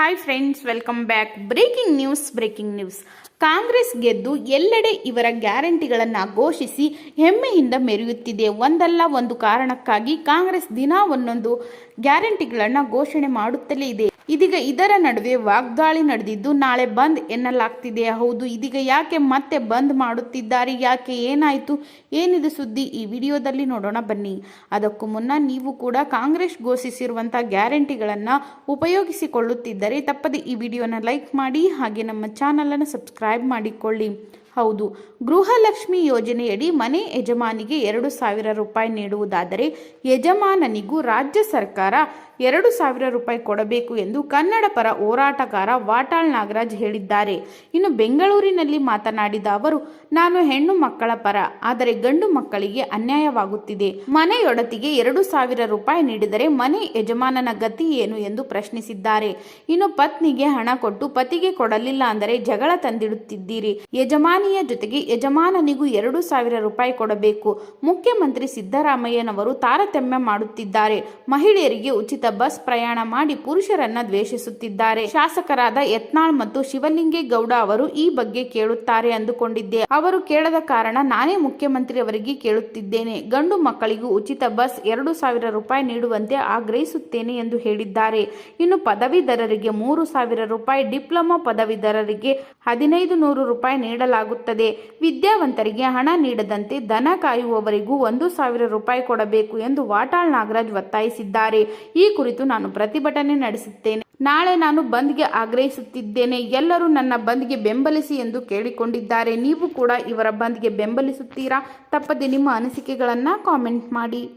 Hi friends welcome back breaking news breaking news Congress ಗೆದ್ದು ಎಲ್ಲೆಡೆ ಇವರ ಗ್ಯಾರಂಟಿಗಳನ್ನು ಘೋಷಿಸಿ ಹೆಮ್ಮೆಯಿಂದ ಮೆರೆಯುತ್ತಿದೆ. ಒಂದಲ್ಲ ಒಂದು ಕಾರಣಕ್ಕಾಗಿ ಕಾಂಗ್ರೆಸ್ ದಿನ ಒಂದೊಂದು ಗ್ಯಾರಂಟಿಗಳನ್ನು ಘೋಷಣೆ ಮಾಡುತ್ತಲೇ ಇದೆ. ಇದೀಗ ಇದರ ನಡುವೆ ವಾಗ್ದಾಳಿ ನಡೆದಿದ್ದು, ನಾಳೆ ಬಂದ್ ಎನ್ನಲಾಗ್ತಿದೆ. ಹೌದು, ಇದೀಗ ಯಾಕೆ ಮತ್ತೆ ಬಂದ್ ಮಾಡುತ್ತಿದ್ದಾರೆ? ಯಾಕೆ ಏನಾಯಿತು? ಏನಿದು ಸುದ್ದಿ? ಈ ವಿಡಿಯೋದಲ್ಲಿ ನೋಡೋಣ ಬನ್ನಿ. ಅದಕ್ಕೂ ಮುನ್ನ ನೀವು ಕೂಡ ಕಾಂಗ್ರೆಸ್ ಘೋಷಿಸಿರುವಂಥ ಗ್ಯಾರಂಟಿಗಳನ್ನು ಉಪಯೋಗಿಸಿಕೊಳ್ಳುತ್ತಿದ್ದರೆ ತಪ್ಪದೆ ಈ ವಿಡಿಯೋನ ಲೈಕ್ ಮಾಡಿ, ಹಾಗೆ ನಮ್ಮ ಚಾನಲನ್ನು ಸಬ್ಸ್ಕ್ರೈಬ್ ಮಾಡಿಕೊಳ್ಳಿ. ಹೌದು. ಗೃಹಲಕ್ಷ್ಮಿ ಯೋಜನೆಯಡಿ ಮನೆ ಯಜಮಾನಿಗೆ ಎರಡು ಸಾವಿರ ರೂಪಾಯಿ ನೀಡುವುದಾದರೆ ಯಜಮಾನನಿಗೂ ರಾಜ್ಯ ಸರ್ಕಾರ ಎರಡು ಸಾವಿರ ರೂಪಾಯಿ ಕೊಡಬೇಕು ಎಂದು ಕನ್ನಡ ಪರ ಹೋರಾಟಗಾರ ವಾಟಾಳ್ ನಾಗರಾಜ್ ಹೇಳಿದ್ದಾರೆ. ಇನ್ನು ಬೆಂಗಳೂರಿನಲ್ಲಿ ಮಾತನಾಡಿದ ಅವರು, ನಾನು ಹೆಣ್ಣು ಮಕ್ಕಳ ಪರ, ಆದರೆ ಗಂಡು ಮಕ್ಕಳಿಗೆ ಅನ್ಯಾಯವಾಗುತ್ತಿದೆ. ಮನೆಯೊಡತಿಗೆ ಎರಡು ಸಾವಿರ ರೂಪಾಯಿ ನೀಡಿದರೆ ಮನೆ ಯಜಮಾನನ ಗತಿ ಏನು ಎಂದು ಪ್ರಶ್ನಿಸಿದ್ದಾರೆ. ಇನ್ನು ಪತ್ನಿಗೆ ಹಣ ಕೊಟ್ಟು ಪತಿಗೆ ಕೊಡಲಿಲ್ಲ ಅಂದರೆ ಜಗಳ ತಂದಿಡುತ್ತಿದ್ದೀರಿ. ಯಜಮಾನಿಯ ಜೊತೆಗೆ ಯಜಮಾನನಿಗೂ ಎರಡು ಸಾವಿರ ರೂಪಾಯಿ ಕೊಡಬೇಕು. ಮುಖ್ಯಮಂತ್ರಿ ಸಿದ್ದರಾಮಯ್ಯನವರು ತಾರತಮ್ಯ ಮಾಡುತ್ತಿದ್ದಾರೆ. ಮಹಿಳೆಯರಿಗೆ ಉಚಿತ ಬಸ್ ಪ್ರಯಾಣ ಮಾಡಿ ಪುರುಷರನ್ನ ದ್ವೇಷಿಸುತ್ತಿದ್ದಾರೆ. ಶಾಸಕರಾದ ಯತ್ನಾಳ್ ಮತ್ತು ಶಿವಲಿಂಗೇಗೌಡ ಅವರು ಈ ಬಗ್ಗೆ ಕೇಳುತ್ತಾರೆ ಅಂದುಕೊಂಡಿದ್ದೆ. ಅವರು ಕೇಳದ ಕಾರಣ ನಾನೇ ಮುಖ್ಯಮಂತ್ರಿ ಅವರಿಗೆ ಕೇಳುತ್ತಿದ್ದೇನೆ. ಗಂಡು ಮಕ್ಕಳಿಗೂ ಉಚಿತ ಬಸ್ ಎರಡು ಸಾವಿರ ರೂಪಾಯಿ ನೀಡುವಂತೆ ಆಗ್ರಹಿಸುತ್ತೇನೆ ಎಂದು ಹೇಳಿದ್ದಾರೆ. ಇನ್ನು ಪದವೀಧರರಿಗೆ ಮೂರು ಸಾವಿರ ರೂಪಾಯಿ, ಡಿಪ್ಲೊಮಾ ಪದವೀಧರರಿಗೆ ಹದಿನೈದು ನೂರು ರೂಪಾಯಿ ನೀಡಲಾಗುತ್ತದೆ ವಿದ್ಯಾವಂತರಿಗೆ ಹಣ ನೀಡದಂತೆ ದನ ಕಾಯುವವರಿಗೂ ಒಂದು ಸಾವಿರ ರೂಪಾಯಿ ಕೊಡಬೇಕು ಎಂದು ವಾಟಾಳ್ ನಾಗರಾಜ್ ಒತ್ತಾಯಿಸಿದ್ದಾರೆ. ಈ ಕುರಿತು ನಾನು ಪ್ರತಿಭಟನೆ ನಡೆಸುತ್ತೇನೆ. ನಾಳೆ ನಾನು ಬಂದ್ಗೆ ಆಗ್ರಹಿಸುತ್ತಿದ್ದೇನೆ. ಎಲ್ಲರೂ ನನ್ನ ಬಂದ್ಗೆ ಬೆಂಬಲಿಸಿ ಎಂದು ಕೇಳಿಕೊಂಡಿದ್ದಾರೆ. ನೀವು ಕೂಡ ಇವರ ಬಂದ್ಗೆ ಬೆಂಬಲಿಸುತ್ತೀರಾ? ತಪ್ಪದೆ ನಿಮ್ಮ ಅನಿಸಿಕೆಗಳನ್ನು ಕಾಮೆಂಟ್ ಮಾಡಿ.